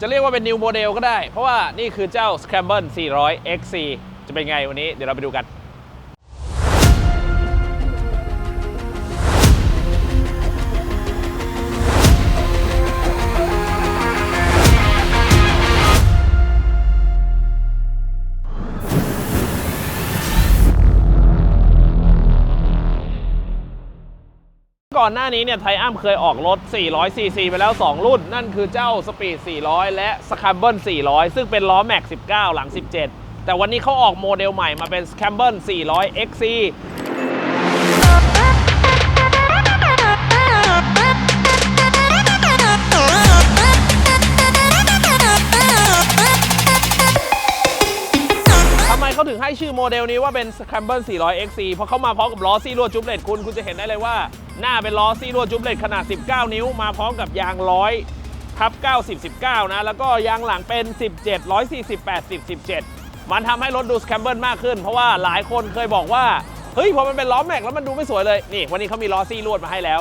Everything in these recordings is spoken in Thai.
จะเรียกว่าเป็น new model ก็ได้ เพราะว่านี่คือเจ้า Scramble 400 XC จะเป็นไงวันนี้เดี๋ยวเราไปดูกัน ก่อนหน้านี้เนี่ยไทอัมเคยออกรถ 400ซีซีไปแล้ว 2 รุ่น นั่นคือเจ้า Speed 400 และ Scramble 400 ซึ่งเป็นล้อแม็ก 19 หลัง 17 แต่วันนี้เขาออกโมเดลใหม่มาเป็น Scramble 400 XC ทำไมเขาถึงให้ชื่อโมเดลนี้ว่าเป็น Scramble 400 XC เพราะเขามาพร้อมกับล้อซี่ลวดจุ๊บเลตคุณ คุณจะเห็นได้เลยว่า หน้าเป็นล้อซี่ลวดจุ๊บเลตขนาด 19 นิ้ว มาพร้อมกับยาง100ทับ90 19 นะ แล้วก็ยางหลังเป็น 17 140 80 17 มันทำให้รถดู Scramble มากขึ้น เพราะว่าหลายคนเคยบอกว่า เฮ้ยพอมันเป็นล้อแม็กแล้วมันดูไม่สวยเลย นี่ วันนี้เขามีล้อซี่ลวดมาให้แล้ว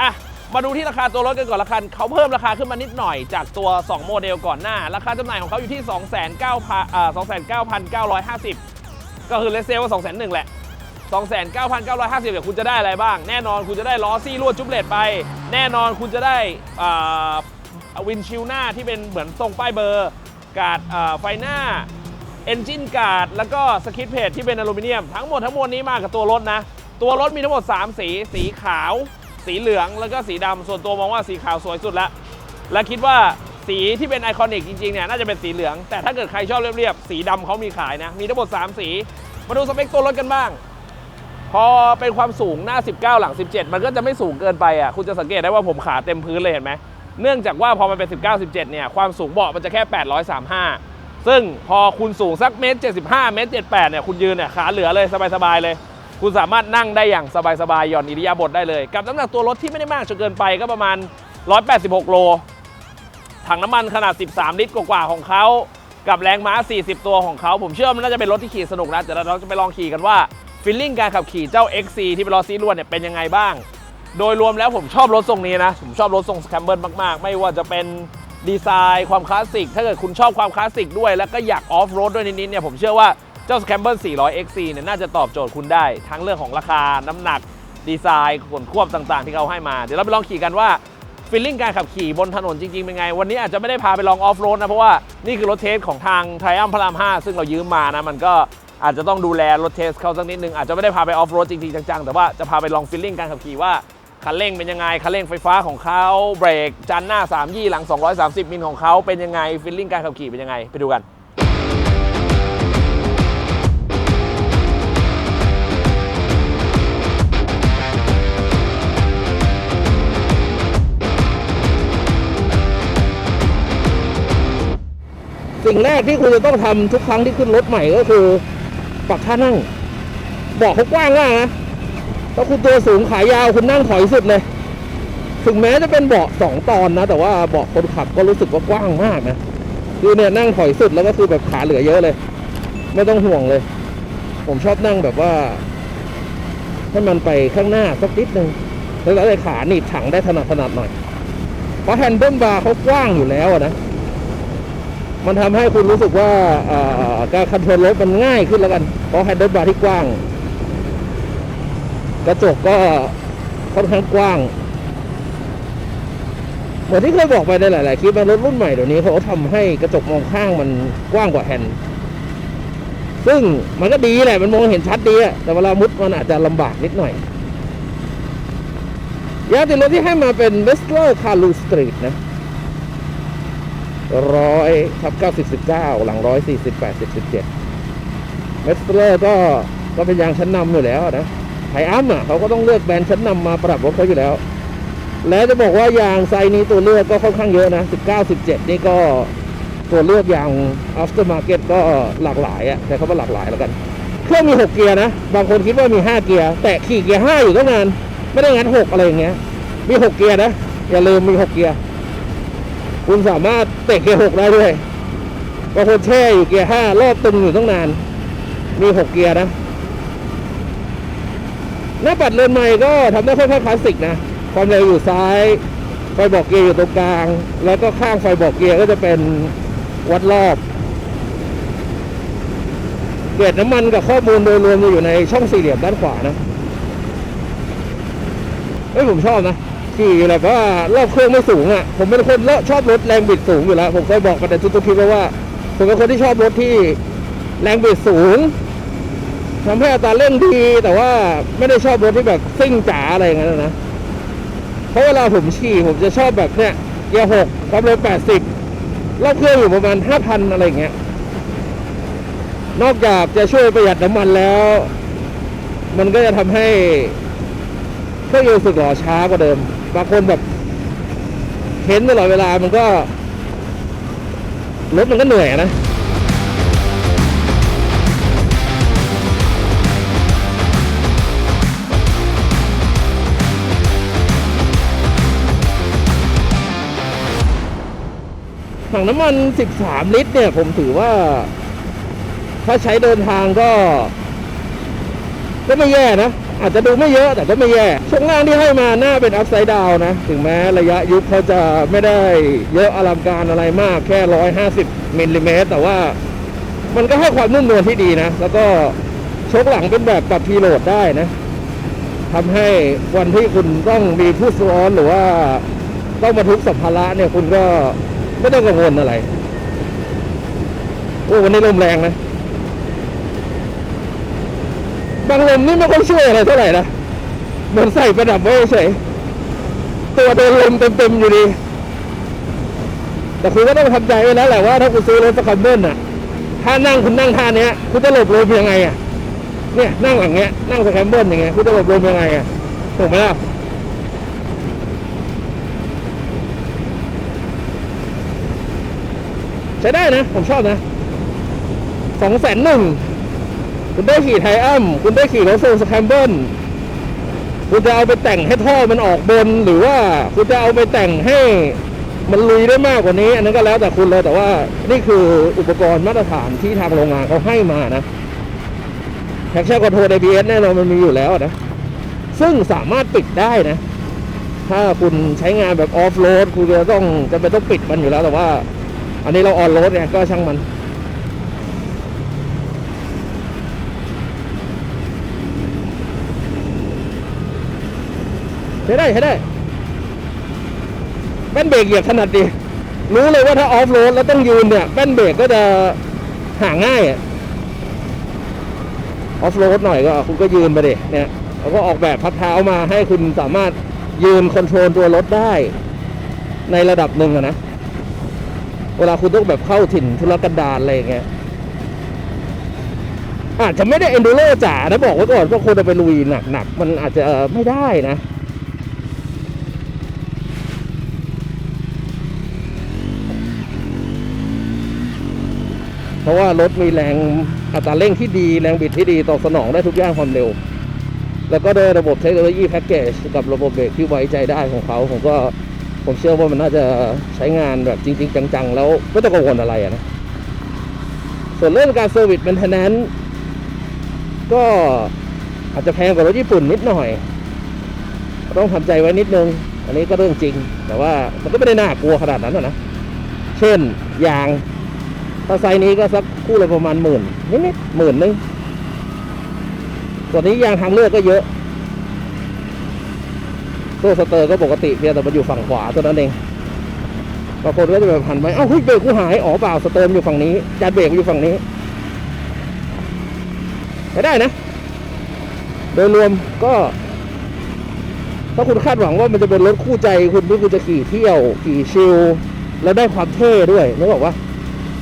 อะ มาดูที่ราคาตัวรถกันก่อนละกันเขาเพิ่มราคาขึ้นมานิดหน่อยจากตัว 2 โมเดลก่อนหน้า ราคาจำหน่ายของเขาอยู่ที่ 29,000อ่า29,950 ก็คือเลเซลว่า2 0 0 0 0 แหละ 29,950เดี๋ยวคุณจะได้อะไรบ้าง แน่นอนคุณจะได้ล้อซี่ลวดจุ๊บเลตไป แน่นอนคุณจะได้วินชิลหน้าที่เป็นเหมือนทรงป้ายเบอร์ การ์ดไฟหน้าเอนจินการ์ดแล้วก็สคิทเพจที่เป็นอลูมิเนียม ทั้งหมดทั้งมวลนี้มากับตัวรถนะ ตัวรถมีทั้งหมด 3 สี สีขาว สีเหลืองแล้วก็สีดำส่วนตัวมองว่าสีขาวสวยสุดละ และคิดว่าสีที่เป็นไอคอนิกจริงๆเนี่ยน่าจะเป็นสีเหลือง แต่ถ้าเกิดใครชอบเรียบๆ สีดำเขามีขายนะ มีทั้งหมด 3 สี มาดูสเปคตัวรถกันบ้าง พอเป็นความสูงหน้า 19 หลัง 17 มันก็จะไม่สูงเกินไปอะคุณจะสังเกตได้ว่าผมขาเต็มพื้นเลยเห็นไหมเนื่องจากว่าพอมันเป็น 19 17 เนี่ยความสูงเบาะมันจะแค่ 835 ซึ่งพอคุณสูงสักเมตร75 เมตร 78 เนี่ยคุณยืนเนี่ยขาเหลือเลยสบายๆเลย คุณสามารถนั่งได้อย่างสบายๆหย่อนอิริยาบถได้เลย กับน้ำหนักตัวรถที่ไม่ได้มากจนเกินไปก็ประมาณ 186 โล ถังน้ำมันขนาด 13 ลิตรกว่าๆของเขากับแรงม้า 40 ตัวของเขาผมเชื่อมันน่าจะเป็นรถที่ขี่สนุกนะเดี๋ยวเราจะไปลองขี่กันว่า ฟีลลิ่งการขับขี่เจ้า XC ที่เป็นล้อซีลวดเนี่ยเป็นยังไงบ้าง โดยรวมแล้วผมชอบรถทรงนี้นะ ผมชอบรถทรงสแคมเบิลมาก ๆ ไม่ว่าจะเป็นดีไซน์ความคลาสสิก ถ้าเกิดคุณชอบความคลาสสิกด้วย แล้วก็อยากออฟโรดด้วยนิดๆเนี่ยผมเชื่อว่าเจ้า Scramble 400 XC เนี่ยน่าจะตอบโจทย์คุณได้ ทั้งเรื่องของราคาน้ำหนัก ดีไซน์ขนควบต่างๆ ที่เขาให้มา เดี๋ยวเราไปลองขี่กันว่าฟีลลิ่งการขับขี่บนถนนจริง ๆ เป็นไง วันนี้อาจจะไม่ได้พาไปลองออฟโรดนะ เพราะว่านี่คือรถเทสของทางไทอัมพระราม 5 ซึ่งเรายืมมานะ มันก็ อาจจะต้องดูแลรถเทสเขาสักนิดนึง อาจจะไม่ได้พาไปออฟโรดจริงๆจังๆ แต่ว่าจะพาไปลองฟีลลิ่งการขับขี่ว่าคันเร่งเป็นยังไงคันเร่งไฟฟ้าของเขาเบรกจานหน้า 3 ยี่หลัง 230 มิลของเขาเป็นยังไงฟีลลิ่งการขับขี่เป็นยังไง ไปดูกันสิ่งแรกที่คุณจะต้องทำทุกครั้งที่ขึ้นรถใหม่ก็คือ ปรับท่านั่งเบาะเขากว้างมากนะถ้าคุณตัวสูงขายาวคุณนั่งถอยสุดเลย ถึงแม้จะเป็นเบาะสองตอนนะ แต่ว่าเบาะคนขับก็รู้สึกว่ากว้างมากนะคือเนี่ยนั่งถอยสุดแล้วก็คือแบบขาเหลือเยอะเลย ไม่ต้องห่วงเลย ผมชอบนั่งแบบว่าให้มันไปข้างหน้าสักนิดนึงแล้วแล้วเลยขาหนีบถังได้ถนัดถนัดหน่อยเพราะแฮนเดิลบาร์เขากว้างอยู่แล้วนะ มันทำให้คุณรู้สึกว่าการคอนโทรลรถมันง่ายขึ้นแล้วกัน เพราะแฮนเดิลบาร์ที่กว้าง กระจกก็ค่อนข้างกว้าง เหมือนที่เคยบอกไปในหลาย ๆ คลิปรถรุ่นใหม่เดี๋ยวนี้เขาทำให้กระจกมองข้างมันกว้างกว่าแฮนด์ซึ่งมันก็ดีแหละ มันมองเห็นชัดดีอะแต่เวลามุดมันอาจจะลำบากนิดหน่อย ยางติดรถที่ให้มาเป็น v e s t l e r c a r l u Street นะ ร้อยทับเก้าสิบสิบเก้าหลังร้อยสี่สิบแปดสิบสิบเจ็ดเมสเลอร์ก็ก็เป็นยางชั้นนำอยู่แล้วนะไทอัมอะเขาก็ต้องเลือกแบรนด์ชั้นนำมาปรับรถเขาอยู่แล้ว แล้วจะบอกว่ายางไซนี้ตัวเลือกก็ค่อนข้างเยอะนะสิบเก้าสิบเจ็ดนี่ก็ตัวเลือกยาง after market ก็หลากหลายอะแต่เขาว่าหลากหลายแล้วกันเครื่องมีหกเกียร์นะ บางคนคิดว่ามีห้าเกียร์ แต่ขี่เกียร์ห้าอยู่ตั้งนาน ไม่ได้งัดหกอะไรอย่างเงี้ย มีหกเกียร์นะ อย่าลืมมีหกเกียร์ คุณสามารถเตะเกียร์หกได้ด้วยบางคนแช่อยู่เกียร์ห้ารอบตึงอยู่ตั้งนาน มีหกเกียร์นะ หน้าปัดเรือนใหม่ก็ทำได้ค่อนข้างคลาสสิกนะ ความเร็วอยู่ซ้าย ไฟบอกเกียร์อยู่ตรงกลาง แล้วก็ข้างไฟบอกเกียร์ก็จะเป็นวัดรอบเกรดน้ำมันกับข้อมูลโดยรวมจะอยู่ในช่องสี่เหลี่ยมด้านขวานะเอ้ยผมชอบนะ ขี่แบบว่ารอบเครื่องไม่สูงอะผมเป็นคนชอบรถแรงบิดสูงอยู่แล้ว ผมเคยบอกกันในทุกๆคลิปแล้วว่า ผมเป็นคนที่ชอบรถที่แรงบิดสูงทำให้อัตราเร่งดี แต่ว่าไม่ได้ชอบรถที่แบบซิ่งจ๋าอะไรอย่างนั้นนะเพราะเวลาผมขี่ผมจะชอบแบบเนี้ยเกียร์หกความเร็วแปดสิบรอบเครื่องอยู่ประมาณห้าพันอะไรอย่างเงี้ยนอกจากจะช่วยประหยัดน้ำมันแล้ว มันก็จะทำให้เครื่องยนต์สึกหล่อช้ากว่าเดิม บางคนแบบเห็นตลอดเวลามันก็รถมันก็เหนื่อยนะถังน้ำมัน 13 ลิตรเนี่ย ผมถือว่า ถ้าใช้เดินทางก็ ก็ไม่แย่นะ อาจจะดูไม่เยอะแต่ก็ไม่แย่ ช่วงล่างที่ให้มาหน้าเป็นอัพไซด์ดาวนะ ถึงแม้ระยะยุคเขาจะไม่ได้เยอะอลังการอะไรมากแค่ 150มิลลิเมตรแต่ว่ามันก็ให้ความนุ่มนวลที่ดีนะ แล้วก็ชกหลังเป็นแบบปรับพีโหลดได้นะทำให้วันที่คุณต้องมีผู้ซ้อนหรือว่าต้องบรรทุกสัมภาระเนี่ยคุณก็ไม่ต้องกังวลอะไรโอ้วันนี้ลมแรงนะ บางลมนี่ไม่ค่อยช่วยอะไรเท่าไหร่นะเหมือนใส่ประดับไว้เฉยตัวโดนลมเต็มๆอยู่ดี แต่คุณก็ต้องทำใจไว้แล้วแหละว่าถ้าคุณซื้อรถสคัมเบิลน่ะ ถ้านั่งคุณนั่งท่าเนี้ยคุณจะหลบลมยังไงอะเนี่ยนั่งหลังเนี้ยนั่งสแคมเบิลอย่างเงี้ยคุณจะหลบลมยังไงอะถูกไหมล่ะใช้ได้นะ ผมชอบนะสองแสนหนึ่ง คุณได้ขี่ไทอัมคุณได้ขี่รถโซลสแคมเบิลคุณจะเอาไปแต่งให้ท่อมันออกบนหรือว่าคุณจะเอาไปแต่งให้มันลุยได้มากกว่านี้ อันนั้นก็แล้วแต่คุณเลยแต่ว่านี่คืออุปกรณ์มาตรฐานที่ทางโรงงานเขาให้มานะแท็กชั่นคอนโทรล ABS แน่นอนมันมีอยู่แล้วนะ ซึ่งสามารถปิดได้นะ ถ้าคุณใช้งานแบบออฟโรดคุณจะต้องจะเป็นต้องปิดมันอยู่แล้วแต่ว่า อันนี้เราออนโรดเนี่ยก็ช่างมัน ใช้ได้ใช้ได้แป้นเบรกเหยียบถนัดดีรู้เลยว่าถ้าออฟโรดแล้วต้องยืนเนี่ยแป้นเบรกก็จะหาง่ายอะออฟโรดหน่อยก็คุณก็ยืนไปดิเนี่ยแล้วก็ออกแบบพักเท้ามาให้คุณสามารถยืนคอนโทรลตัวรถได้ ในระดับหนึ่งนะ เวลาคุณต้องแบบเข้าถิ่นธุรกันดารอะไรอย่างเงี้ยอาจจะไม่ได้เอนดูโรจ๋านะบอกไว้ก่อนว่าคนจะไปลุยหนักๆมันอาจจะไม่ได้นะ ราะว่ารถมีแรงอัตราเร่งที่ดีแรงบิดที่ดีตอบสนองได้ทุกอย่างความเร็ว แล้วก็ด้วยระบบเทคโนโลยีแพ็กเกจกับระบบเบรกที่ไว้ใจได้ของเขาผมก็ผมเชื่อว่ามันน่าจะใช้งานแบบจริง ๆ จังๆ แล้วไม่ต้องกังวลอะไรนะ ส่วนเรื่องการเซอร์วิส m ม i เทนแนนก็อาจจะแพงกว่ารถญี่ปุ่นนิดหน่อย ต้องทำใจไว้นิดนึง อันนี้ก็เรื่องจริง แต่ว่ามันก็ไม่ได้น่ากลัวขนาดนั้นหรอกนะ เช่นยาง ถ้าไซนี้ก็สักคู่ละประมาณหมื่นนิดๆหมื่นนึงส่วนนี้ยางทางเลือกก็เยอะตัวสเตอร์ก็ปกติเพียงแต่มันอยู่ฝั่งขวาตัวนั้นเองบางคนก็จะแบบหันไปเอ้าเฮ้ยเบรกกูหายอ๋อเปล่าสเตอร์อยู่ฝั่งนี้จานเบรกอยู่ฝั่งนี้ใช้ได้นะ โดยรวมก็ ถ้าคุณคาดหวังว่ามันจะเป็นรถคู่ใจคุณที่คุณจะขี่เที่ยว ขี่ชิลแล้วได้ความเท่ด้วยนึกบอกว่า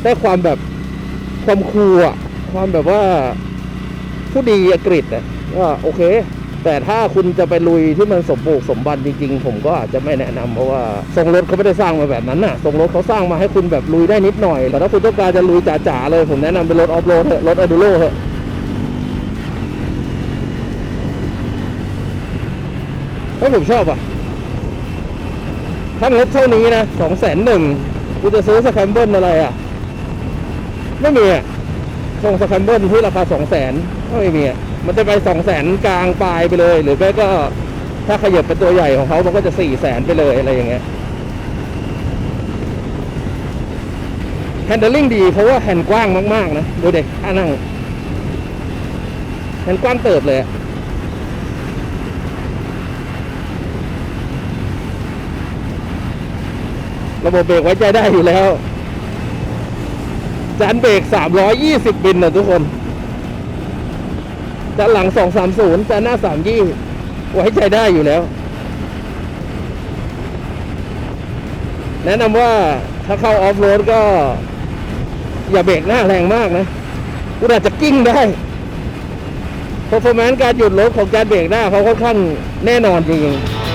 ได้ความแบบความคูลอะความแบบว่าผู้ดีอังกฤษอะก็โอเค แต่ถ้าคุณจะไปลุยที่มันสมบูรณ์สมบันจริงๆ ผมก็อาจจะไม่แนะนำเพราะว่าทรงรถเขาไม่ได้สร้างมาแบบนั้นน่ะทรงรถเขาสร้างมาให้คุณแบบลุยได้นิดหน่อย แต่ถ้าคุณต้องการจะลุยจ๋าๆเลย ผมแนะนำเป็นรถออฟโรดเถอะรถอะดูโร่เถอะเพราะผมชอบอะถ้างบเท่านี้นะสองแสนหนึ่งกูจะซื้อสแคมเบิลอะไรอะ ไม่มีส่งสแคมเบิลที่ราคาสองแสนก็ไม่มีมันจะไปสองแสนกลางปลายไปเลย หรือไม่ก็ถ้าขยับเป็นตัวใหญ่ของเขามันก็จะสี่แสนไปเลยอะไรอย่างเงี้ยแฮนด์ลิ่งดีเพราะว่าแฮนด์กว้างมากๆนะ ดูเด็กนั่งแฮนด์กว้างเติบเลยระบบเบรกไว้ใจได้อยู่แล้ว จานเบรก320 บินนะทุกคนจานหลัง 230จานหน้า 320 ไว้ใจได้อยู่แล้ว แนะนำว่าถ้าเข้าออฟโรดก็ อย่าเบรกหน้าแรงมากนะคุณอาจจะกิ้งได้ p e r f o r m a n c e การหยุดรถของการเบรกหน้าเขาค่อนข้างแน่นอนจริงๆ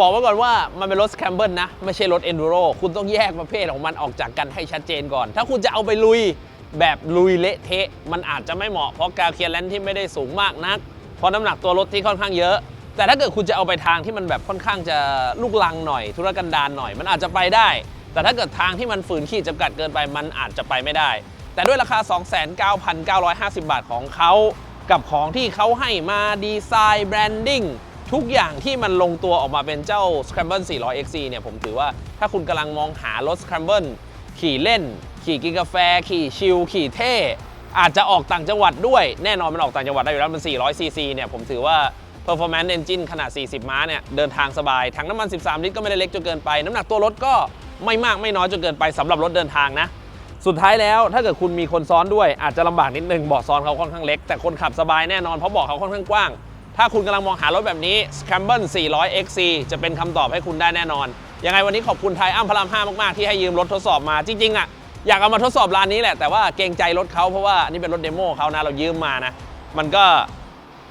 บอกไว้ก่อนว่ามันเป็นรถแคมเบิลนะ ไม่ใช่รถเอนดูโรคุณต้องแยกประเภทของมันออกจากกันให้ชัดเจนก่อน ถ้าคุณจะเอาไปลุยแบบลุยเละเทะ มันอาจจะไม่เหมาะเพราะกาวเคลียร์แลนที่ไม่ได้สูงมากนัก เพราะน้ำหนักตัวรถที่ค่อนข้างเยอะ แต่ถ้าเกิดคุณจะเอาไปทางที่มันแบบค่อนข้างจะลูกลังหน่อย ธุรกันดารหน่อย มันอาจจะไปได้ แต่ถ้าเกิดทางที่มันฝืนขีดจำกัดเกินไปมันอาจจะไปไม่ได้ แต่ด้วยราคา 29,950 บาทของเขากับของที่เขาให้มาดีไซน์แบรนดิ้ง ทุกอย่างที่มันลงตัวออกมาเป็นเจ้า Scramble 400 XC เนี่ยผมถือว่าถ้าคุณกำลังมองหารถ Scramble ขี่เล่น ขี่กินกาแฟ ขี่ชิล ขี่เท่ อาจจะออกต่างจังหวัดด้วย แน่นอนมันออกต่างจังหวัดได้อยู่แล้วมัน 400 cc เนี่ย ผมถือว่า performance engine ขนาด 40 ม้าเนี่ย เดินทางสบาย ถังน้ำมัน 13 ลิตรก็ไม่ได้เล็กจนเกินไป น้ำหนักตัวรถก็ไม่มากไม่น้อยจนเกินไปสำหรับรถเดินทางนะ สุดท้ายแล้วถ้าเกิดคุณมีคนซ้อนด้วยอาจจะลำบากนิดนึงเบาะซ้อนเขาค่อนข้างเล็ก แต่คนขับสบายแน่นอนเพราะเบาะเขาค่อนข้างกว้าง ถ้าคุณกำลังมองหารถแบบนี้ Scramble 400 XC จะเป็นคำตอบให้คุณได้แน่นอน ยังไงวันนี้ขอบคุณไทยอ้ำพระราม5มาก ๆ ที่ให้ยืมรถทดสอบมา จริง ๆ อะ อยากเอามาทดสอบร้านนี้แหละ แต่ว่าเกรงใจรถเขาเพราะว่านนี้เป็นรถเดโมเขานะ เรายืมมานะ มันก็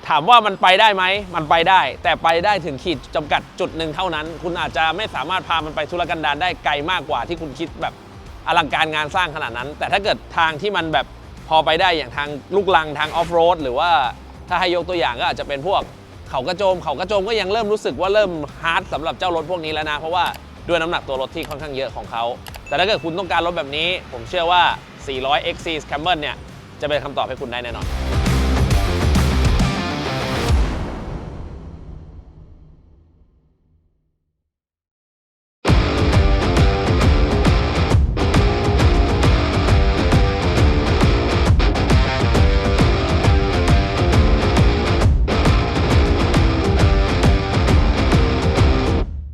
ถามว่ามันไปได้ไหม มันไปได้ แต่ไปได้ถึงขีดจำกัดจุดหนึ่งเท่านั้น คุณอาจจะไม่สามารถพามันไปธุรกันดารได้ไกลมากกว่าที่คุณคิดแบบอลังการงานสร้างขนาดนั้น แต่ถ้าเกิดทางที่มันแบบพอไปได้อย่างทางลูกลังทางออฟโรดหรือว่า ถ้าให้ยกตัวอย่างก็อาจจะเป็นพวกเขากระโจม เขากระโจมก็ยังเริ่มรู้สึกว่าเริ่มฮาร์ดสำหรับเจ้ารถพวกนี้แล้วนะ เพราะว่าด้วยน้ำหนักตัวรถที่ค่อนข้างเยอะของเขา แต่ถ้าเกิดคุณต้องการรถแบบนี้ ผมเชื่อว่า 400 XC Scramble เนี่ย จะเป็นคำตอบให้คุณได้แน่นอน